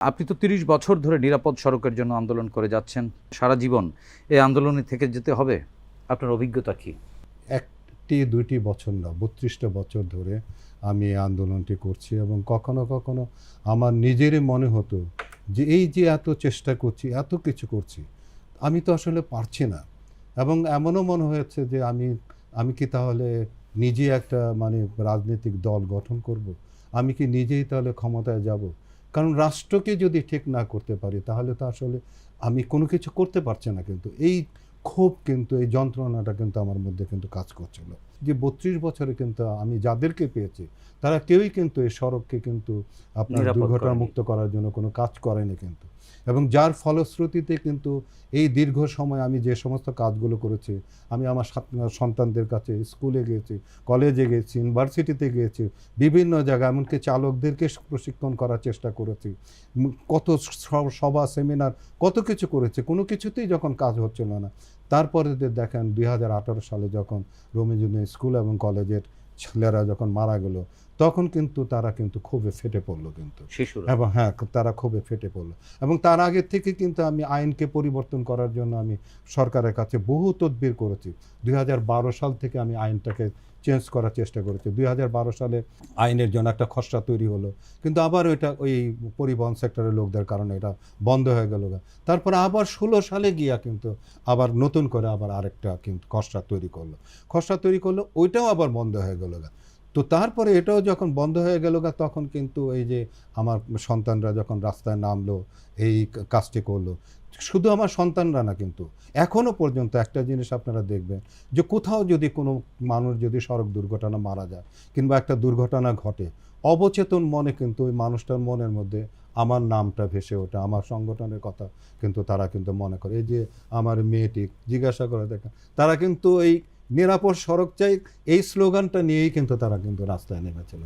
আপনি তো তিরিশ বছর ধরে নিরাপদ সড়কের জন্য আন্দোলন করে যাচ্ছেন। সারা জীবন এই আন্দোলনে থেকে যেতে হবে। আপনার অভিজ্ঞতা কি? একটি, দুইটি বছর না, বত্রিশটা বছর ধরে আমি এই আন্দোলনটি করছি এবং কখনো কখনো আমার নিজেরই মনে হতো যে এই যে এত চেষ্টা করছি, এত কিছু করছি, আমি তো আসলে পারছি না। এবং এমনও মনে হয়েছে যে আমি আমি কি তাহলে নিজে একটা মানে রাজনৈতিক দল গঠন করব। আমি কি নিজেই তাহলে ক্ষমতায় যাব? কারণ রাষ্ট্রকে যদি ঠিক না করতে পারি তাহলে তো আসলে আমি কোনো কিছু করতে পারছি না কিন্তু। এই ক্ষোভ কিন্তু এই যন্ত্রণাটা কিন্তু আমার মধ্যে কিন্তু কাজ করছিল। যে বত্রিশ বছরে কিন্তু আমি যাদেরকে পেয়েছি তারা কেউই কিন্তু এই সড়ককে কিন্তু আপনার দুর্ঘটনা মুক্ত করার জন্য কোনো কাজ করেনি কিন্তু। এবং যার ফলশ্রুতিতে কিন্তু এই দীর্ঘ সময় আমি যে সমস্ত কাজগুলো করেছি, আমি আমার সন্তানদের কাছে স্কুলে গিয়েছি কলেজে গেছি, ইউনিভার্সিটিতে গিয়েছি বিভিন্ন জায়গায়, এমনকি চালকদেরকে প্রশিক্ষণ করার চেষ্টা করেছি। কত সভা, সেমিনার, কত কিছু করেছে, কোনো কিছুতেই যখন কাজ হচ্ছিল না। তারপরে দেখেন দুই হাজার আঠারো সালে যখন রোমিজুনে স্কুল এবং কলেজের ছেলেরা যখন মারা গেল তখন কিন্তু তারা কিন্তু খুবই ফেটে পড়ল কিন্তু। এবং হ্যাঁ তারা খুবই ফেটে পড়ল। এবং তার আগে থেকে কিন্তু আমি আইনকে পরিবর্তন করার জন্য আমি সরকারের কাছে বহু তদবির করেছি। দুই হাজার বারো সাল থেকে আমি আইনটাকে চেঞ্জ করার চেষ্টা করেছি। দুই হাজার বারো সালে আইনের জন্য একটা খসড়া তৈরি হলো। কিন্তু আবার ওইটা ওই পরিবহন সেক্টরের লোকদের কারণে এটা বন্ধ হয়ে গেল। তারপরে আবার ষোলো সালে গিয়া কিন্তু আবার নতুন করে আবার আরেকটা কিন্তু খসড়া তৈরি করল। খসড়া তৈরি করল ওইটাও আবার বন্ধ হয়ে গেল। তো তারপরে এটাও যখন বন্ধ হয়ে গেল গা, তখন কিন্তু এই যে আমার সন্তানরা যখন রাস্তায় নামলো, এই কাজটি করল, শুধু আমার সন্তানরা না কিন্তু এখনও পর্যন্ত একটা জিনিস আপনারা দেখবেন যে কোথাও যদি কোনো মানুষ যদি সড়ক দুর্ঘটনা মারা যায় কিংবা একটা দুর্ঘটনা ঘটে, অবচেতন মনে কিন্তু ওই মানুষটার মনের মধ্যে আমার নামটা ভেসে ওঠে, আমার সংগঠনের কথা কিন্তু তারা কিন্তু মনে করে। এই যে আমার মেয়েটি, জিজ্ঞাসা করে দেখেন, তারা কিন্তু এই নিরাপদ সড়ক চাই এই স্লোগানটা নিয়েই কিন্তু তারা কিন্তু রাস্তায় নেমেছিল।